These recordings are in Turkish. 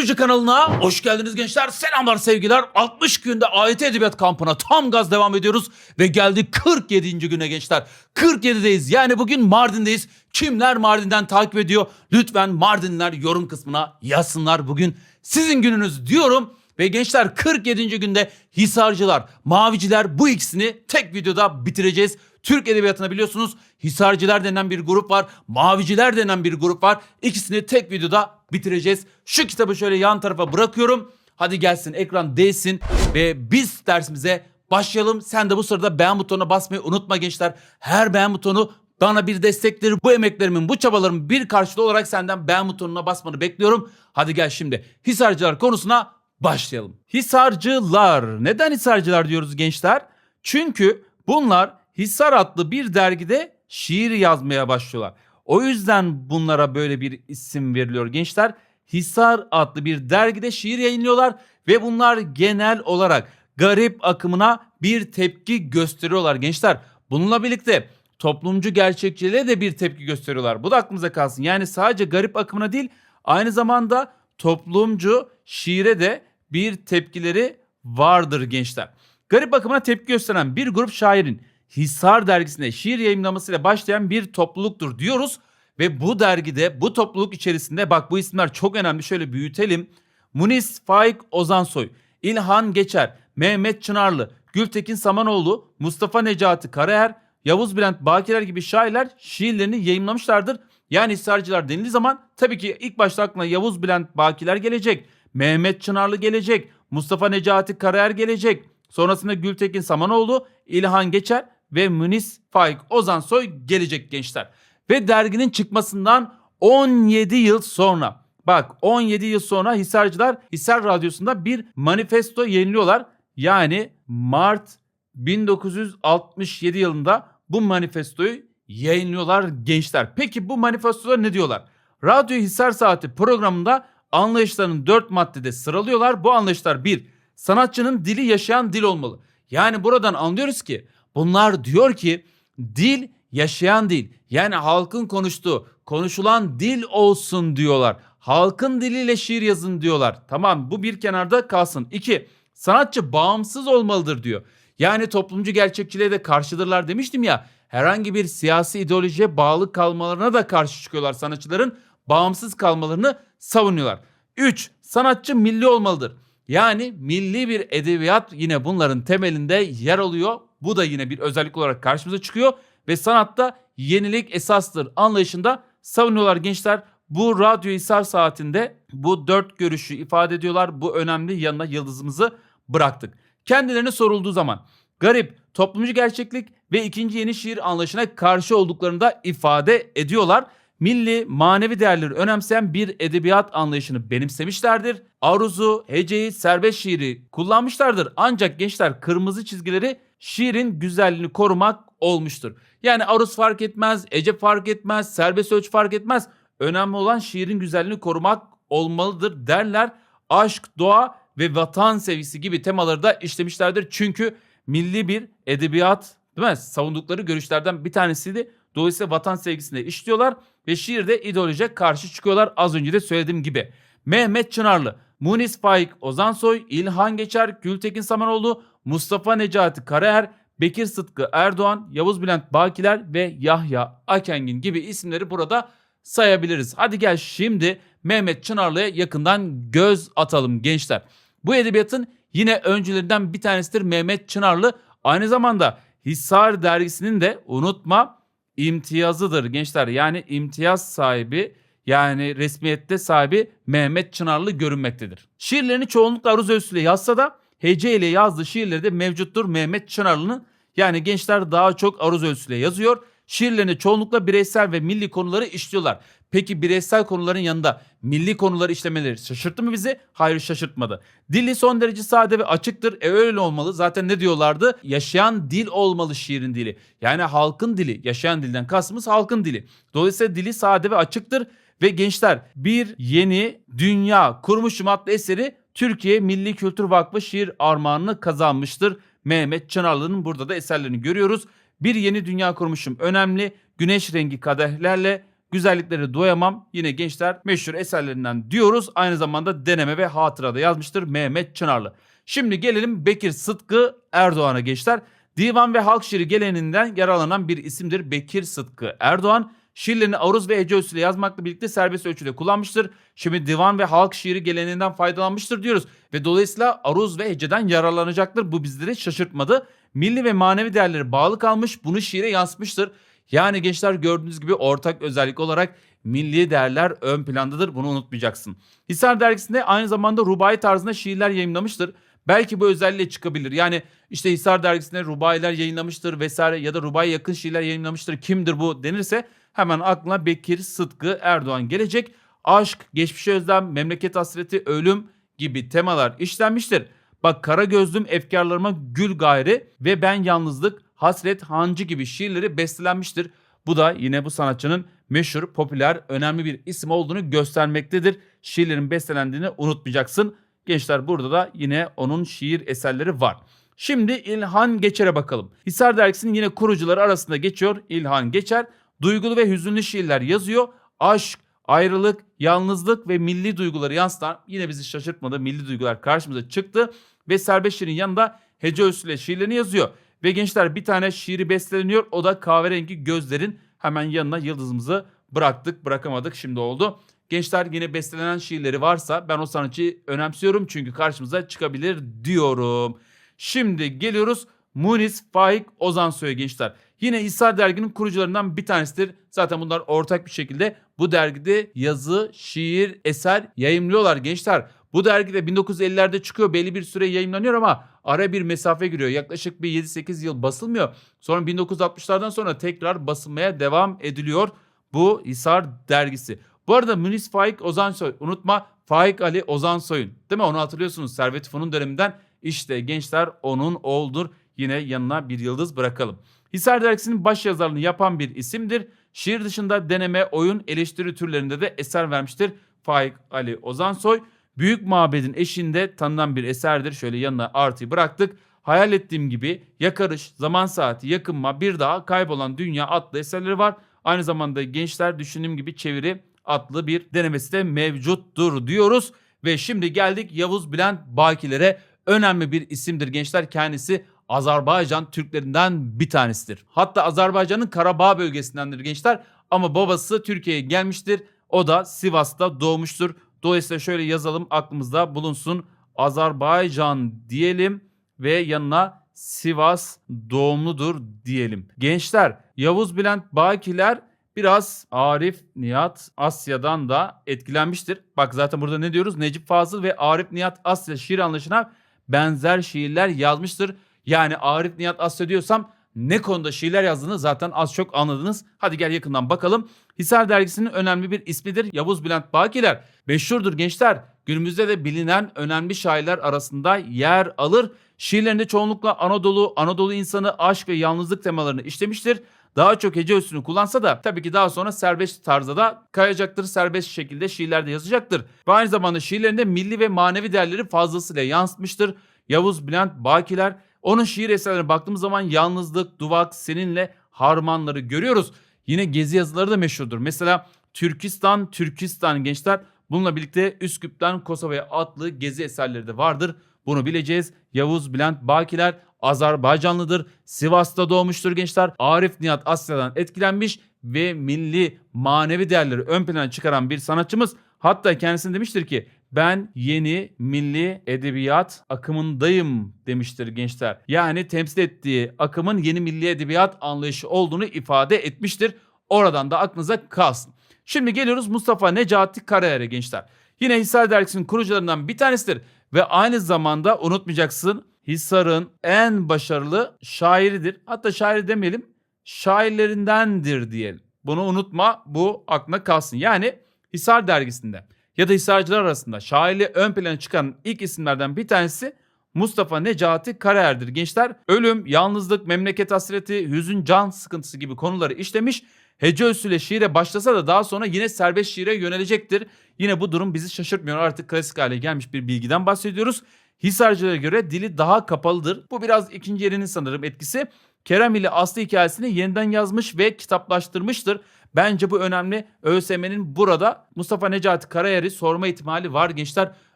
Ucu kanalına hoş geldiniz gençler. Selamlar sevgiler. 60 günde AYT Edebiyat kampına tam gaz devam ediyoruz. Ve geldik 47. güne gençler. 47'deyiz yani bugün Mardin'deyiz. Kimler Mardin'den takip ediyor? Lütfen Mardinler yorum kısmına yazsınlar. Bugün sizin gününüz diyorum. Ve gençler 47. günde Hisarcılar, Maviciler bu ikisini tek videoda bitireceğiz. Türk Edebiyatı'na biliyorsunuz Hisarcılar denen bir grup var. Maviciler denen bir grup var. İkisini tek videoda bitireceğiz. Şu kitabı şöyle yan tarafa bırakıyorum. Hadi gelsin ekran değsin ve biz dersimize başlayalım. Sen de bu sırada beğen butonuna basmayı unutma gençler. Her beğen butonu bana bir destektir. Bu emeklerimin, bu çabalarımın bir karşılığı olarak senden beğen butonuna basmanı bekliyorum. Hadi gel şimdi Hisarcılar konusuna başlayalım. Hisarcılar. Neden Hisarcılar diyoruz gençler? Çünkü bunlar Hisar adlı bir dergide şiir yazmaya başlıyorlar. O yüzden bunlara böyle bir isim veriliyor gençler. Hisar adlı bir dergide şiir yayınlıyorlar ve bunlar genel olarak garip akımına bir tepki gösteriyorlar gençler. Bununla birlikte toplumcu gerçekçiliğe de bir tepki gösteriyorlar. Bu da aklımıza kalsın. Yani sadece garip akımına değil aynı zamanda toplumcu şiire de bir tepkileri vardır gençler. Garip akımına tepki gösteren bir grup şairin Hisar dergisinde şiir yayınlamasıyla başlayan bir topluluktur diyoruz. Ve bu dergide bu topluluk içerisinde bak bu isimler çok önemli şöyle büyütelim. Munis Faik Ozansoy, İlhan Geçer, Mehmet Çınarlı, Gültekin Samanoğlu, Mustafa Necati Karaer, Yavuz Bülent Bakiler gibi şairler şiirlerini yayınlamışlardır. Yani Hisarcılar denildiği zaman tabii ki ilk başta aklına Yavuz Bülent Bakiler gelecek. Mehmet Çınarlı gelecek. Mustafa Necati Karaer gelecek. Sonrasında Gültekin Samanoğlu, İlhan Geçer ve Münis Faik Ozansoy gelecek gençler. Ve derginin çıkmasından 17 yıl sonra bak 17 yıl sonra Hisarcılar Hisar Radyosu'nda bir manifesto yayınlıyorlar. Yani Mart 1967 yılında bu manifestoyu yayınlıyorlar gençler. Peki bu manifestoda ne diyorlar? Radyo Hisar Saati programında anlayışlarını 4 maddede sıralıyorlar. Bu anlayışlar 1. Sanatçının dili yaşayan dil olmalı. Yani buradan anlıyoruz ki bunlar diyor ki dil yaşayan dil. Yani halkın konuştuğu, konuşulan dil olsun diyorlar. Halkın diliyle şiir yazın diyorlar. Tamam bu bir kenarda kalsın. 2. Sanatçı bağımsız olmalıdır diyor. Yani toplumcu gerçekçiliğe de karşıdırlar demiştim ya. Herhangi bir siyasi ideolojiye bağlı kalmalarına da karşı çıkıyorlar sanatçıların. Bağımsız kalmalarını savunuyorlar. 3. Sanatçı milli olmalıdır. Yani milli bir edebiyat yine bunların temelinde yer alıyor. Bu da yine bir özellik olarak karşımıza çıkıyor ve sanatta yenilik esastır anlayışında savunuyorlar gençler. Bu Radyo Hisar saatinde bu dört görüşü ifade ediyorlar. Bu önemli yanına yıldızımızı bıraktık. Kendilerine sorulduğu zaman garip, toplumcu gerçeklik ve ikinci yeni şiir anlayışına karşı olduklarını da ifade ediyorlar. Milli, manevi değerleri önemseyen bir edebiyat anlayışını benimsemişlerdir. Aruzu, heceyi, serbest şiiri kullanmışlardır. Ancak gençler kırmızı çizgileri şiirin güzelliğini korumak olmuştur. Yani aruz fark etmez, ece fark etmez, serbest ölçü fark etmez. Önemli olan şiirin güzelliğini korumak olmalıdır derler. Aşk, doğa ve vatan sevgisi gibi temaları da işlemişlerdir. Çünkü milli bir edebiyat değil mi? Savundukları görüşlerden bir tanesiydi. Dolayısıyla vatan sevgisini işliyorlar ve şiirde ideolojiye karşı çıkıyorlar az önce de söylediğim gibi. Mehmet Çınarlı, Munis Faik Ozansoy, İlhan Geçer, Gültekin Samanoğlu, Mustafa Necati Karaer, Bekir Sıtkı Erdoğan, Yavuz Bülent Bakiler ve Yahya Akengin gibi isimleri burada sayabiliriz. Hadi gel şimdi Mehmet Çınarlı'ya yakından göz atalım gençler. Bu edebiyatın yine öncülerinden bir tanesidir Mehmet Çınarlı. Aynı zamanda Hisar dergisinin de unutma imtiyazıdır gençler. Yani imtiyaz sahibi yani resmiyette sahibi Mehmet Çınarlı görünmektedir. Şiirlerini çoğunlukla aruz ölçüsüyle yazsa da hece ile yazdığı şiirleri de mevcuttur Mehmet Çınarlı'nın. Yani gençler daha çok aruz ölçüsüyle yazıyor. Şiirlerini çoğunlukla bireysel ve milli konuları işliyorlar. Peki bireysel konuların yanında milli konuları işlemeleri şaşırttı mı bizi? Hayır şaşırtmadı. Dili son derece sade ve açıktır. E öyle olmalı. Zaten ne diyorlardı? Yaşayan dil olmalı şiirin dili. Yani halkın dili. Yaşayan dilden kastımız halkın dili. Dolayısıyla dili sade ve açıktır. Ve gençler bir yeni dünya kurmuşum adlı eseri Türkiye Milli Kültür Vakfı şiir armağanını kazanmıştır. Mehmet Çınarlı'nın burada da eserlerini görüyoruz. Bir yeni dünya kurmuşum önemli güneş rengi kadehlerle Güzellikleri doyamam. Yine gençler meşhur eserlerinden diyoruz. Aynı zamanda deneme ve hatırada yazmıştır Mehmet Çınarlı. Şimdi gelelim Bekir Sıtkı Erdoğan'a gençler. Divan ve halk şiiri geleneğinden yararlanan bir isimdir Bekir Sıtkı Erdoğan. Şiirlerini aruz ve hece ölçüsüyle yazmakla birlikte serbest ölçüde kullanmıştır. Şimdi divan ve halk şiiri geleneğinden faydalanmıştır diyoruz. Ve dolayısıyla aruz ve heceden yararlanacaktır. Bu bizleri şaşırtmadı. Milli ve manevi değerleri bağlı kalmış bunu şiire yansıtmıştır. Yani gençler gördüğünüz gibi ortak özellik olarak milli değerler ön plandadır. Bunu unutmayacaksın. Hisar dergisinde aynı zamanda rubai tarzında şiirler yayınlamıştır. Belki bu özelliğe çıkabilir. Yani işte Hisar dergisinde rubailer yayınlamıştır vesaire ya da rubai yakın şiirler yayınlamıştır. Kimdir bu denirse hemen aklına Bekir Sıtkı Erdoğan gelecek. Aşk, geçmişe özlem, memleket hasreti, ölüm gibi temalar işlenmiştir. Bak kara gözlüm efkarlarıma gül gayri ve ben yalnızlık, hasret, hancı gibi şiirleri bestelenmiştir. Bu da yine bu sanatçının meşhur, popüler, önemli bir isim olduğunu göstermektedir. Şiirlerin bestelendiğini unutmayacaksın. Gençler burada da yine onun şiir eserleri var. Şimdi İlhan Geçer'e bakalım. Hisar Dergisi'nin yine kurucuları arasında geçiyor İlhan Geçer. Duygulu ve hüzünlü şiirler yazıyor. Aşk, ayrılık, yalnızlık ve milli duyguları yansıtan yine bizi şaşırtmadı. Milli duygular karşımıza çıktı ve serbest şiirin yanında hece ölçüsüyle şiirlerini yazıyor. Ve gençler bir tane şiiri besteleniyor. O da kahverengi gözlerin hemen yanına yıldızımızı bıraktık bırakamadık şimdi oldu. Gençler yine bestelenen şiirleri varsa ben o sanatçıyı önemsiyorum çünkü karşımıza çıkabilir diyorum. Şimdi geliyoruz Munis Faik Ozansoy'a gençler. Yine Hisar Dergi'nin kurucularından bir tanesidir. Zaten bunlar ortak bir şekilde bu dergide yazı, şiir, eser yayımlıyorlar gençler. Bu dergide 1950'lerde çıkıyor belli bir süre yayınlanıyor ama ara bir mesafe giriyor. Yaklaşık bir 7-8 yıl basılmıyor. Sonra 1960'lardan sonra tekrar basılmaya devam ediliyor bu Hisar dergisi. Bu arada Münis Faik Ozansoy unutma Faik Ali Ozansoy'un değil mi onu hatırlıyorsunuz Servet Fünun döneminden işte gençler onun oğuldur yine yanına bir yıldız bırakalım. Hisar dergisinin baş yazarlığını yapan bir isimdir. Şiir dışında deneme, oyun, eleştiri türlerinde de eser vermiştir. Faik Ali Ozansoy. Büyük Mabedin eşinde tanınan bir eserdir. Şöyle yanına artıyı bıraktık. Hayal ettiğim gibi Yakarış, Zaman Saati, Yakınma, Bir Daha, Kaybolan Dünya adlı eserleri var. Aynı zamanda gençler düşündüğüm gibi çeviri adlı bir denemesi de mevcuttur diyoruz. Ve şimdi geldik Yavuz Bülent Bakilere. Önemli bir isimdir gençler. Kendisi Azerbaycan Türklerinden bir tanesidir. Hatta Azerbaycan'ın Karabağ bölgesindendir gençler. Ama babası Türkiye'ye gelmiştir. O da Sivas'ta doğmuştur. Dolayısıyla şöyle yazalım aklımızda bulunsun. Azerbaycan diyelim ve yanına Sivas doğumludur diyelim. Gençler Yavuz Bülent Bakiler biraz Arif Nihat Asya'dan da etkilenmiştir. Bak zaten burada ne diyoruz? Necip Fazıl ve Arif Nihat Asya şiir anlayışına benzer şiirler yazmıştır. Yani Arif Nihat Asya diyorsam ne konuda şiirler yazdığını zaten az çok anladınız. Hadi gel yakından bakalım. Hisar dergisinin önemli bir ismidir Yavuz Bülent Bakiler. Meşhurdur gençler. Günümüzde de bilinen önemli şairler arasında yer alır. Şiirlerinde çoğunlukla Anadolu, Anadolu insanı, aşk ve yalnızlık temalarını işlemiştir. Daha çok hece üstünü kullansa da tabii ki daha sonra serbest tarzda da kayacaktır. Serbest şekilde şiirlerde yazacaktır. Ve aynı zamanda şiirlerinde milli ve manevi değerleri fazlasıyla yansıtmıştır. Yavuz Bülent Bakiler onun şiir eserlerine baktığımız zaman yalnızlık, duvak, seninle harmanları görüyoruz. Yine gezi yazıları da meşhurdur. Mesela Türkistan, Türkistan gençler bununla birlikte Üsküp'ten Kosova'ya adlı gezi eserleri de vardır. Bunu bileceğiz. Yavuz Bülent Bakiler Azerbaycanlıdır. Sivas'ta doğmuştur gençler. Arif Nihat Asya'dan etkilenmiş ve milli manevi değerleri ön plana çıkaran bir sanatçımız. Hatta kendisine demiştir ki ben yeni milli edebiyat akımındayım demiştir gençler. Yani temsil ettiği akımın yeni milli edebiyat anlayışı olduğunu ifade etmiştir. Oradan da aklınıza kalsın. Şimdi geliyoruz Mustafa Necati Karayer'e gençler. Yine Hisar Dergisi'nin kurucularından bir tanesidir. Ve aynı zamanda unutmayacaksın Hisar'ın en başarılı şairidir. Hatta şairi demeyelim şairlerindendir diyelim. Bunu unutma bu aklına kalsın. Yani Hisar Dergisi'nde ya da Hisarcılar arasında şairliği ön plana çıkan ilk isimlerden bir tanesi Mustafa Necati Karayer'dir. Gençler ölüm, yalnızlık, memleket hasreti, hüzün, can sıkıntısı gibi konuları işlemiş. Hece ölçüsüyle şiire başlasa da daha sonra yine serbest şiire yönelecektir. Yine bu durum bizi şaşırtmıyor. Artık klasik hale gelmiş bir bilgiden bahsediyoruz. Hisarcılara göre dili daha kapalıdır. Bu biraz ikinci yerinin sanırım etkisi. Kerem ile Aslı hikayesini yeniden yazmış ve kitaplaştırmıştır. Bence bu önemli. ÖSYM'nin burada Mustafa Necati Karayer'i sorma ihtimali var gençler.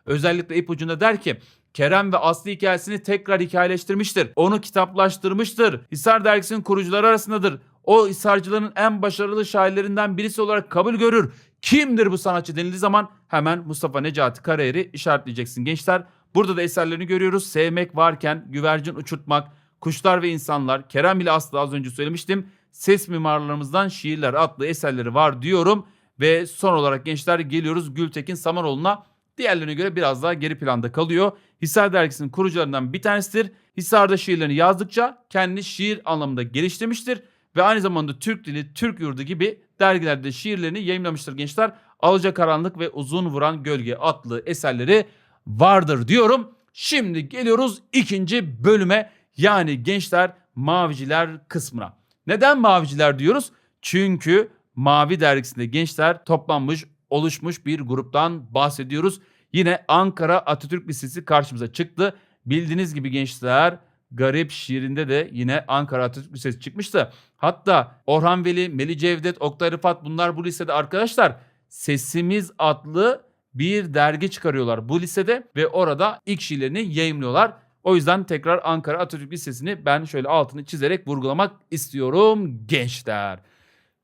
Özellikle ipucunda der ki Kerem ve Aslı hikayesini tekrar hikayeleştirmiştir. Onu kitaplaştırmıştır. Hisar dergisinin kurucuları arasındadır. O Hisarcıların en başarılı şairlerinden birisi olarak kabul görür. Kimdir bu sanatçı denildiği zaman hemen Mustafa Necati Karayer'i işaretleyeceksin gençler. Burada da eserlerini görüyoruz. Sevmek varken güvercin uçurtmak, kuşlar ve insanlar, Kerem ile Aslı az önce söylemiştim. Ses mimarlarımızdan şiirler adlı eserleri var diyorum. Ve son olarak gençler geliyoruz Gültekin Samanoğlu'na. Diğerlerine göre biraz daha geri planda kalıyor. Hisar dergisinin kurucularından bir tanesidir. Hisar'da şiirlerini yazdıkça kendini şiir anlamında geliştirmiştir. Ve aynı zamanda Türk Dili, Türk Yurdu gibi dergilerde şiirlerini yayınlamıştır gençler. Alacakaranlık ve Uzun Vuran Gölge adlı eserleri vardır diyorum. Şimdi geliyoruz ikinci bölüme yani gençler maviciler kısmına. Neden maviciler diyoruz? Çünkü Mavi dergisinde gençler toplanmış oluşmuş bir gruptan bahsediyoruz. Yine Ankara Atatürk Lisesi karşımıza çıktı. Bildiğiniz gibi gençler Garip şiirinde de yine Ankara Atatürk Lisesi çıkmıştı. Hatta Orhan Veli, Melih Cevdet, Oktay Rıfat bunlar bu lisede arkadaşlar. Sesimiz adlı bir dergi çıkarıyorlar bu lisede ve orada ilk şiirlerini yayımlıyorlar. O yüzden tekrar Ankara Atatürk Lisesi'ni ben şöyle altını çizerek vurgulamak istiyorum gençler.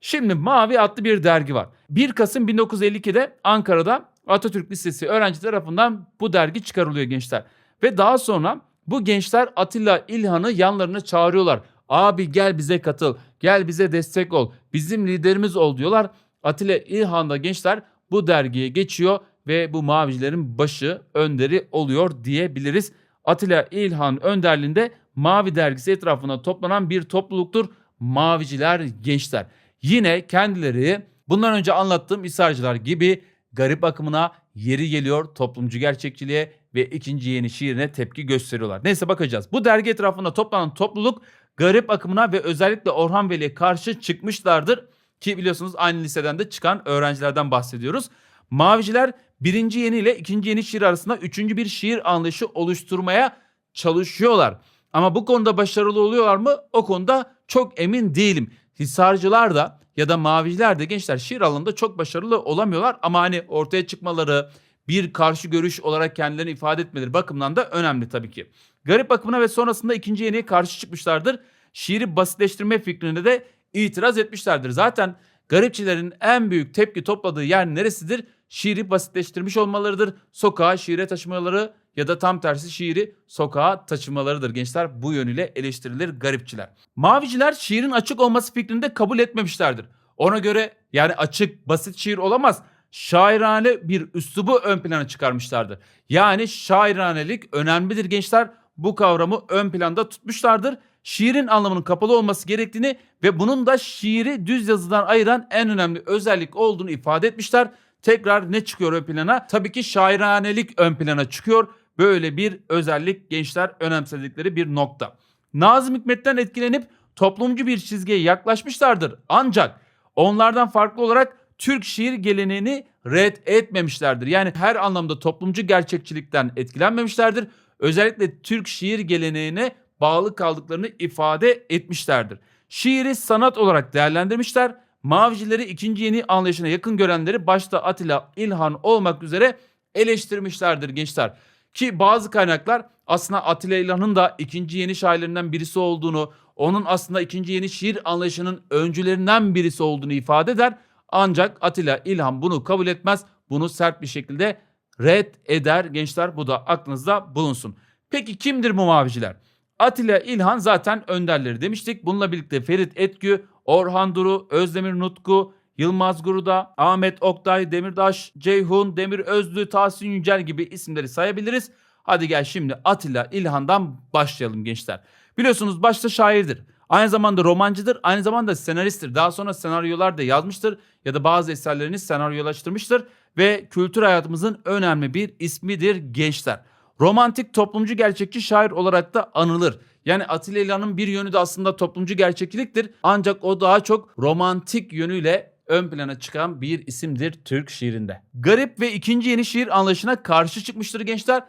Şimdi Mavi adlı bir dergi var. 1 Kasım 1952'de Ankara'da Atatürk Lisesi öğrenci tarafından bu dergi çıkarılıyor gençler. Ve daha sonra bu gençler Atilla İlhan'ı yanlarına çağırıyorlar. Abi gel bize katıl, gel bize destek ol, bizim liderimiz ol diyorlar. Atilla İlhan da gençler bu dergiye geçiyor ve bu mavicilerin başı önderi oluyor diyebiliriz. Atilla İlhan önderliğinde Mavi dergisi etrafında toplanan bir topluluktur. Maviciler gençler. Yine kendileri bundan önce anlattığım İsarcılar gibi garip akımına yeri geliyor toplumcu gerçekçiliğe ve ikinci yeni şiirine tepki gösteriyorlar. Neyse bakacağız. Bu dergi etrafında toplanan topluluk garip akımına ve özellikle Orhan Veli'ye karşı çıkmışlardır. Ki biliyorsunuz aynı liseden de çıkan öğrencilerden bahsediyoruz. Maviciler birinci yeni ile ikinci yeni şiir arasında üçüncü bir şiir anlayışı oluşturmaya çalışıyorlar. Ama bu konuda başarılı oluyorlar mı? O konuda çok emin değilim. Hisarcılar da ya da maviciler de gençler şiir alanında çok başarılı olamıyorlar ama hani ortaya çıkmaları bir karşı görüş olarak kendilerini ifade etmeleri bakımından da önemli tabii ki. Garip bakımına ve sonrasında ikinci yeniye karşı çıkmışlardır. Şiiri basitleştirme fikrine de itiraz etmişlerdir. Zaten garipçilerin en büyük tepki topladığı yer neresidir? Şiiri basitleştirmiş olmalarıdır. Sokağa şiire taşımaları ya da tam tersi şiiri sokağa taşımalarıdır gençler. Bu yönüyle eleştirilir garipçiler. Maviciler şiirin açık olması fikrini de kabul etmemişlerdir. Ona göre yani açık basit şiir olamaz. Şairane bir üslubu ön plana çıkarmışlardır. Yani şairanelik önemlidir gençler. Bu kavramı ön planda tutmuşlardır. Şiirin anlamının kapalı olması gerektiğini ve bunun da şiiri düz yazıdan ayıran en önemli özellik olduğunu ifade etmişler. Tekrar ne çıkıyor ön plana? Tabii ki şairanelik ön plana çıkıyor. Böyle bir özellik gençler önemsedikleri bir nokta. Nazım Hikmet'ten etkilenip toplumcu bir çizgiye yaklaşmışlardır. Ancak onlardan farklı olarak Türk şiir geleneğini red etmemişlerdir. Yani her anlamda toplumcu gerçekçilikten etkilenmemişlerdir. Özellikle Türk şiir geleneğine bağlı kaldıklarını ifade etmişlerdir. Şiiri sanat olarak değerlendirmişler. Mavicileri ikinci yeni anlayışına yakın görenleri başta Atilla İlhan olmak üzere eleştirmişlerdir gençler. Ki bazı kaynaklar aslında Atilla İlhan'ın da ikinci yeni şairlerinden birisi olduğunu, onun aslında ikinci yeni şiir anlayışının öncülerinden birisi olduğunu ifade eder. Ancak Atilla İlhan bunu kabul etmez. Bunu sert bir şekilde red eder gençler. Bu da aklınızda bulunsun. Peki kimdir bu maviciler? Atilla İlhan zaten önderleri demiştik. Bununla birlikte Ferit Etkü, Orhan Duru, Özdemir Nutku, Yılmaz Guruda, Ahmet Oktay, Demirdaş, Ceyhun, Demir Özlü, Tahsin Yücel gibi isimleri sayabiliriz. Hadi gel şimdi Atilla İlhan'dan başlayalım gençler. Biliyorsunuz başta şairdir. Aynı zamanda romancıdır, aynı zamanda senaristtir. Daha sonra senaryolar da yazmıştır ya da bazı eserlerini senaryolaştırmıştır ve kültür hayatımızın önemli bir ismidir gençler. Romantik toplumcu gerçekçi şair olarak da anılır. Yani Atilla İlhan'ın bir yönü de aslında toplumcu gerçekçiliktir. Ancak o daha çok romantik yönüyle ön plana çıkan bir isimdir Türk şiirinde. Garip ve ikinci yeni şiir anlayışına karşı çıkmıştır gençler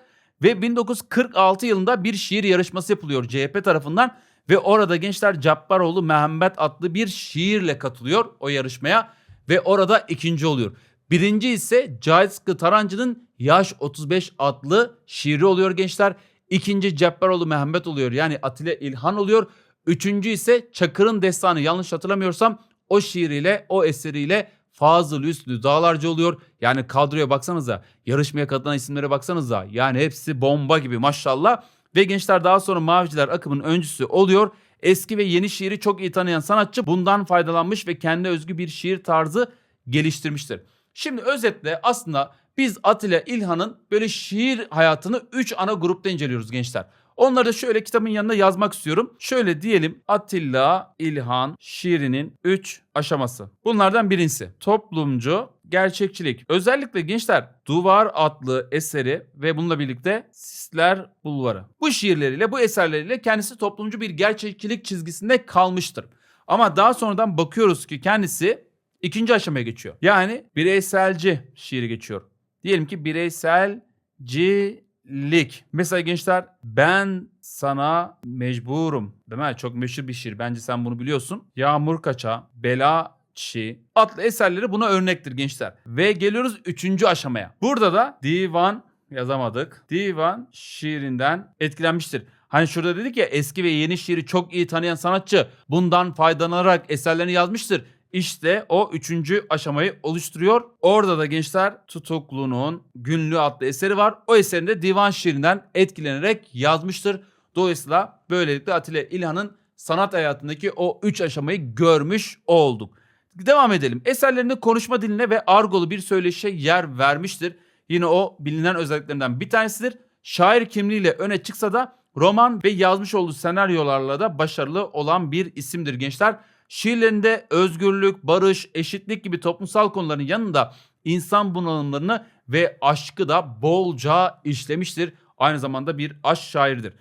ve 1946 yılında bir şiir yarışması yapılıyor CHP tarafından Ve orada gençler Cabbaroğlu Mehmet adlı bir şiirle katılıyor o yarışmaya ve orada ikinci oluyor. Birinci ise Cahit Sıtkı Tarancı'nın Yaş 35 adlı şiiri oluyor gençler. İkinci Cabbaroğlu Mehmet oluyor yani Atilla İlhan oluyor. Üçüncü ise Çakır'ın destanı yanlış hatırlamıyorsam o şiiriyle o eseriyle Fazıl Üslü Dağlarca oluyor. Yani kadroya baksanıza yarışmaya katılan isimlere baksanıza yani hepsi bomba gibi maşallah. Ve gençler daha sonra Maviciler akımın öncüsü oluyor. Eski ve yeni şiiri çok iyi tanıyan sanatçı bundan faydalanmış ve kendi özgü bir şiir tarzı geliştirmiştir. Şimdi özetle aslında biz Atilla İlhan'ın böyle şiir hayatını 3 ana grupta inceliyoruz gençler. Onları da şöyle kitabın yanına yazmak istiyorum. Şöyle diyelim Atilla İlhan şiirinin 3 aşaması. Bunlardan birincisi toplumcu gerçekçilik. Özellikle gençler Duvar adlı eseri ve bununla birlikte Sisler Bulvarı. Bu şiirleriyle bu eserleriyle kendisi toplumcu bir gerçekçilik çizgisinde kalmıştır. Ama daha sonradan bakıyoruz ki kendisi ikinci aşamaya geçiyor. Yani bireyselci şiiri geçiyor. Diyelim ki bireyselcilik. Mesela gençler ben sana mecburum. Değil mi? Çok meşhur bir şiir. Bence sen bunu biliyorsun. Yağmur kaça, bela çi adlı eserleri buna örnektir gençler. Ve geliyoruz üçüncü aşamaya. Burada da divan yazamadık. Divan şiirinden etkilenmiştir. Hani şurada dedik ya eski ve yeni şiiri çok iyi tanıyan sanatçı bundan faydalanarak eserlerini yazmıştır. İşte o üçüncü aşamayı oluşturuyor. Orada da gençler Tutuklu'nun Günlüğü adlı eseri var. O eserinde divan şiirinden etkilenerek yazmıştır. Dolayısıyla böylelikle Atilla İlhan'ın sanat hayatındaki o üç aşamayı görmüş olduk. Devam edelim. Eserlerinde konuşma diline ve argolu bir söyleşe yer vermiştir. Yine o bilinen özelliklerinden bir tanesidir. Şair kimliğiyle öne çıksa da roman ve yazmış olduğu senaryolarla da başarılı olan bir isimdir gençler. Şiirlerinde özgürlük, barış, eşitlik gibi toplumsal konuların yanında insan bunalımlarını ve aşkı da bolca işlemiştir. Aynı zamanda bir aşk şairidir.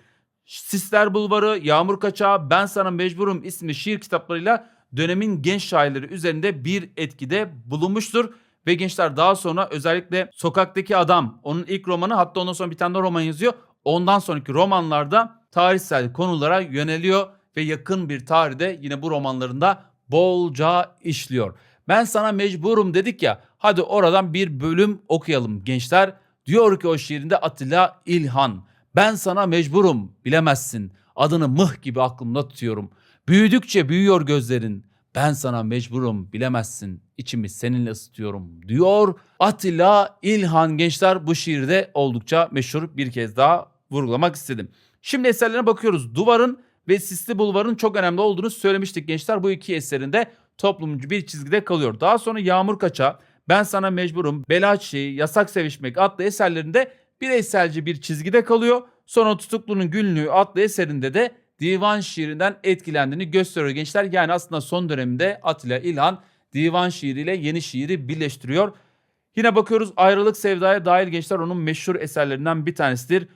Sisler Bulvarı, Yağmur Kaçağı, Ben Sana Mecburum isimli şiir kitaplarıyla dönemin genç şairleri üzerinde bir etkide bulunmuştur. Ve gençler daha sonra özellikle Sokaktaki Adam onun ilk romanı hatta ondan sonra bir tane de roman yazıyor. Ondan sonraki romanlarda tarihsel konulara yöneliyor ve yakın bir tarihte yine bu romanlarında bolca işliyor. Ben sana mecburum dedik ya hadi oradan bir bölüm okuyalım gençler. Diyor ki o şiirinde Atilla İlhan ben sana mecburum bilemezsin adını mıh gibi aklımda tutuyorum. Büyüdükçe büyüyor gözlerin ben sana mecburum bilemezsin içimi seninle ısıtıyorum diyor. Atilla İlhan gençler bu şiirde oldukça meşhur bir kez daha vurgulamak istedim. Şimdi eserlerine bakıyoruz. Duvarın ve Sisli Bulvar'ın çok önemli olduğunu söylemiştik gençler. Bu iki eserinde toplumcu bir çizgide kalıyor. Daha sonra Yağmur Kaça, Ben Sana Mecburum, Bela Yasak Sevişmek adlı eserlerinde bireyselci bir çizgide kalıyor. Sonra Tutuklu'nun Günlüğü adlı eserinde de divan şiirinden etkilendiğini gösteriyor gençler. Yani aslında son döneminde Atilla İlhan divan şiiriyle yeni şiiri birleştiriyor. Yine bakıyoruz ayrılık sevdaya dair gençler onun meşhur eserlerinden bir tanesidir.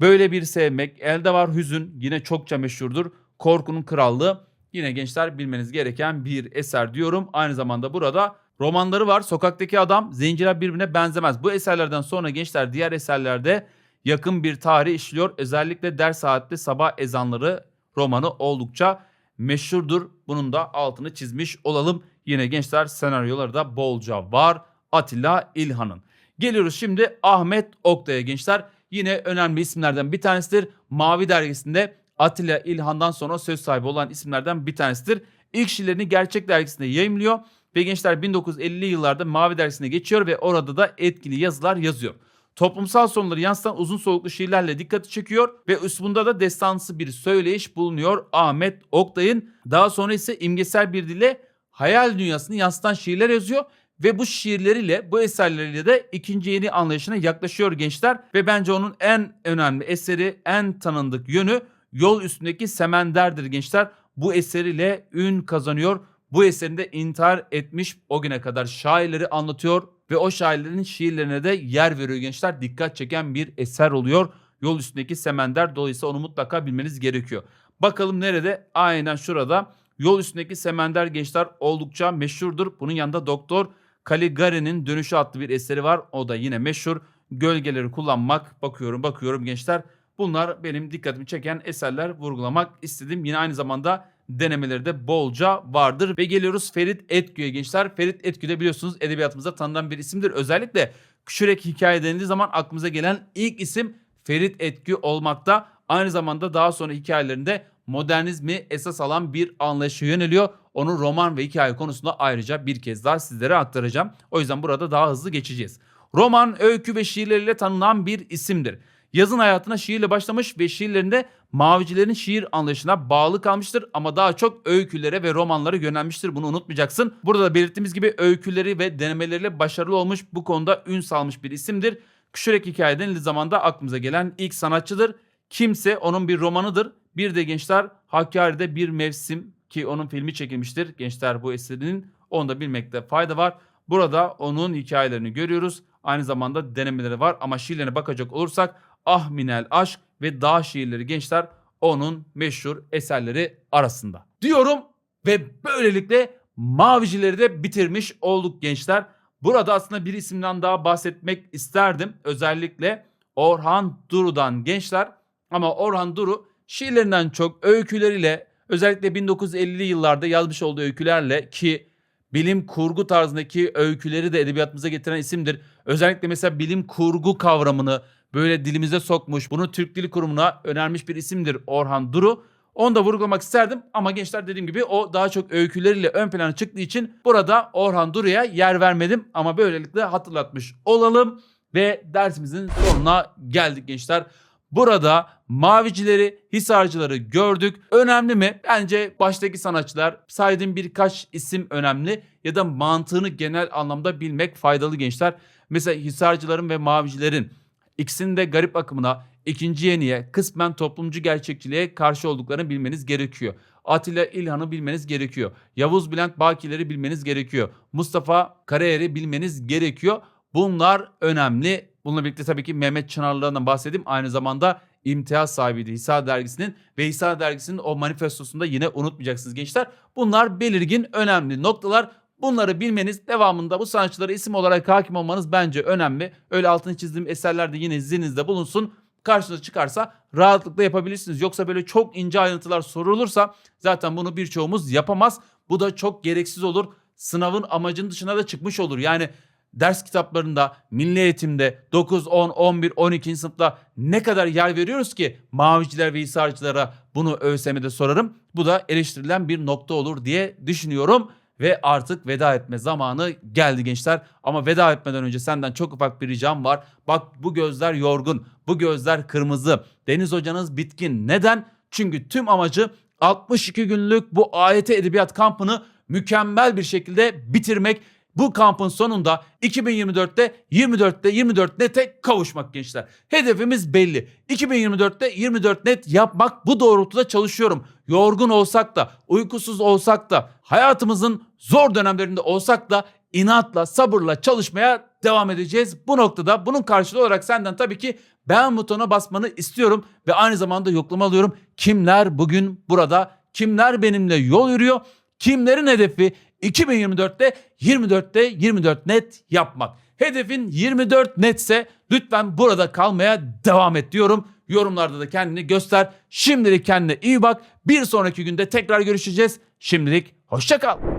Böyle bir sevmek, elde var hüzün yine çokça meşhurdur. Korkunun Krallığı yine gençler bilmeniz gereken bir eser diyorum. Aynı zamanda burada romanları var. Sokaktaki Adam, Zenciler birbirine benzemez. Bu eserlerden sonra gençler diğer eserlerde yakın bir tarih işliyor. Özellikle ders saatli sabah ezanları romanı oldukça meşhurdur. Bunun da altını çizmiş olalım. Yine gençler senaryoları da bolca var. Atilla İlhan'ın. Geliyoruz şimdi Ahmet Oktay'a gençler. Yine önemli isimlerden bir tanesidir. Mavi dergisinde Atilla İlhan'dan sonra söz sahibi olan isimlerden bir tanesidir. İlk şiirlerini Gerçek dergisinde yayımlıyor ve gençler 1950'li yıllarda Mavi dergisine geçiyor ve orada da etkili yazılar yazıyor. Toplumsal sorunları yansıtan uzun soluklu şiirlerle dikkati çekiyor ve üslubunda da destansı bir söyleyiş bulunuyor Ahmet Oktay'ın. Daha sonra ise imgesel bir dille hayal dünyasını yansıtan şiirler yazıyor ve bu şiirleriyle, bu eserleriyle de ikinci yeni anlayışına yaklaşıyor gençler. Ve bence onun en önemli eseri, en tanındık yönü yol üstündeki semenderdir gençler. Bu eseriyle ün kazanıyor. Bu eserinde intihar etmiş o güne kadar şairleri anlatıyor ve o şairlerin şiirlerine de yer veriyor gençler. Dikkat çeken bir eser oluyor. Yol üstündeki semender dolayısıyla onu mutlaka bilmeniz gerekiyor. Bakalım nerede? Aynen şurada. Yol üstündeki semender gençler oldukça meşhurdur. Bunun yanında Doktor Caligari'nin Dönüşü adlı bir eseri var. O da yine meşhur. Gölgeleri kullanmak bakıyorum bakıyorum gençler. Bunlar benim dikkatimi çeken eserler vurgulamak istedim. Yine aynı zamanda denemeleri de bolca vardır. Ve geliyoruz Ferit Etkü'ye gençler. Ferit Etkü de biliyorsunuz edebiyatımızda tanınan bir isimdir. Özellikle Küşürek hikaye denildiği zaman aklımıza gelen ilk isim Ferit Etkü olmakta. Aynı zamanda daha sonra hikayelerinde modernizmi esas alan bir anlayışa yöneliyor. Onu roman ve hikaye konusunda ayrıca bir kez daha sizlere aktaracağım. O yüzden burada daha hızlı geçeceğiz. Roman, öykü ve şiirleriyle tanınan bir isimdir. Yazın hayatına şiirle başlamış ve şiirlerinde mavicilerin şiir anlayışına bağlı kalmıştır ama daha çok öykülere ve romanlara yönelmiştir. Bunu unutmayacaksın. Burada da belirttiğimiz gibi öyküleri ve denemeleriyle başarılı olmuş bu konuda ün salmış bir isimdir. Küşürek hikaye denildiği zaman da aklımıza gelen ilk sanatçıdır. Kimse onun bir romanıdır. Bir de gençler Hakkari'de bir mevsim ki onun filmi çekilmiştir. Gençler bu eserinin onu da bilmekte fayda var. Burada onun hikayelerini görüyoruz. Aynı zamanda denemeleri var ama şiirlerine bakacak olursak Ah Minel Aşk ve Dağ şiirleri gençler onun meşhur eserleri arasında. Diyorum ve böylelikle Mavicileri de bitirmiş olduk gençler. Burada aslında bir isimden daha bahsetmek isterdim. Özellikle Orhan Duru'dan gençler. Ama Orhan Duru şiirlerinden çok öyküleriyle özellikle 1950'li yıllarda yazmış olduğu öykülerle ki bilim kurgu tarzındaki öyküleri de edebiyatımıza getiren isimdir. Özellikle mesela bilim kurgu kavramını böyle dilimize sokmuş, bunu Türk Dili Kurumu'na önermiş bir isimdir Orhan Duru. Onu da vurgulamak isterdim ama gençler dediğim gibi o daha çok öyküleriyle ön plana çıktığı için burada Orhan Duru'ya yer vermedim ama böylelikle hatırlatmış olalım ve dersimizin sonuna geldik gençler. Burada mavicileri, hisarcıları gördük. Önemli mi? Bence baştaki sanatçılar saydığım birkaç isim önemli ya da mantığını genel anlamda bilmek faydalı gençler. Mesela hisarcıların ve mavicilerin ikisinin de garip akımına, ikinci yeniye, kısmen toplumcu gerçekçiliğe karşı olduklarını bilmeniz gerekiyor. Atilla İlhan'ı bilmeniz gerekiyor. Yavuz Bülent Bakileri bilmeniz gerekiyor. Mustafa Karayer'i bilmeniz gerekiyor. Bunlar önemli. Bununla birlikte tabii ki Mehmet Çınarlı'dan bahsedeyim. Aynı zamanda imtiyaz sahibiydi Hisar Dergisi'nin ve Hisar Dergisi'nin o manifestosunda yine unutmayacaksınız gençler. Bunlar belirgin önemli noktalar. Bunları bilmeniz devamında bu sanatçılara isim olarak hakim olmanız bence önemli. Öyle altını çizdiğim eserler de yine zihninizde bulunsun. Karşınıza çıkarsa rahatlıkla yapabilirsiniz. Yoksa böyle çok ince ayrıntılar sorulursa zaten bunu birçoğumuz yapamaz. Bu da çok gereksiz olur. Sınavın amacının dışına da çıkmış olur. Yani ders kitaplarında, milli eğitimde 9, 10, 11, 12. sınıfta ne kadar yer veriyoruz ki maviciler ve hisarcılara bunu ÖSYM'de sorarım. Bu da eleştirilen bir nokta olur diye düşünüyorum. Ve artık veda etme zamanı geldi gençler. Ama veda etmeden önce senden çok ufak bir ricam var. Bak bu gözler yorgun, bu gözler kırmızı. Deniz hocanız bitkin. Neden? Çünkü tüm amacı 62 günlük bu AYT Edebiyat kampını mükemmel bir şekilde bitirmek. Bu kampın sonunda 2024'te 24'te 24 nete kavuşmak gençler. Hedefimiz belli. 2024'te 24 net yapmak bu doğrultuda çalışıyorum. Yorgun olsak da, uykusuz olsak da, hayatımızın zor dönemlerinde olsak da inatla, sabırla çalışmaya devam edeceğiz. Bu noktada bunun karşılığı olarak senden tabii ki beğen butonuna basmanı istiyorum ve aynı zamanda yoklama alıyorum. Kimler bugün burada? Kimler benimle yol yürüyor? Kimlerin hedefi 2024'te 24'te 24 net yapmak. Hedefin 24 netse lütfen burada kalmaya devam et diyorum. Yorumlarda da kendini göster. Şimdilik kendine iyi bak. Bir sonraki günde tekrar görüşeceğiz. Şimdilik hoşça kal.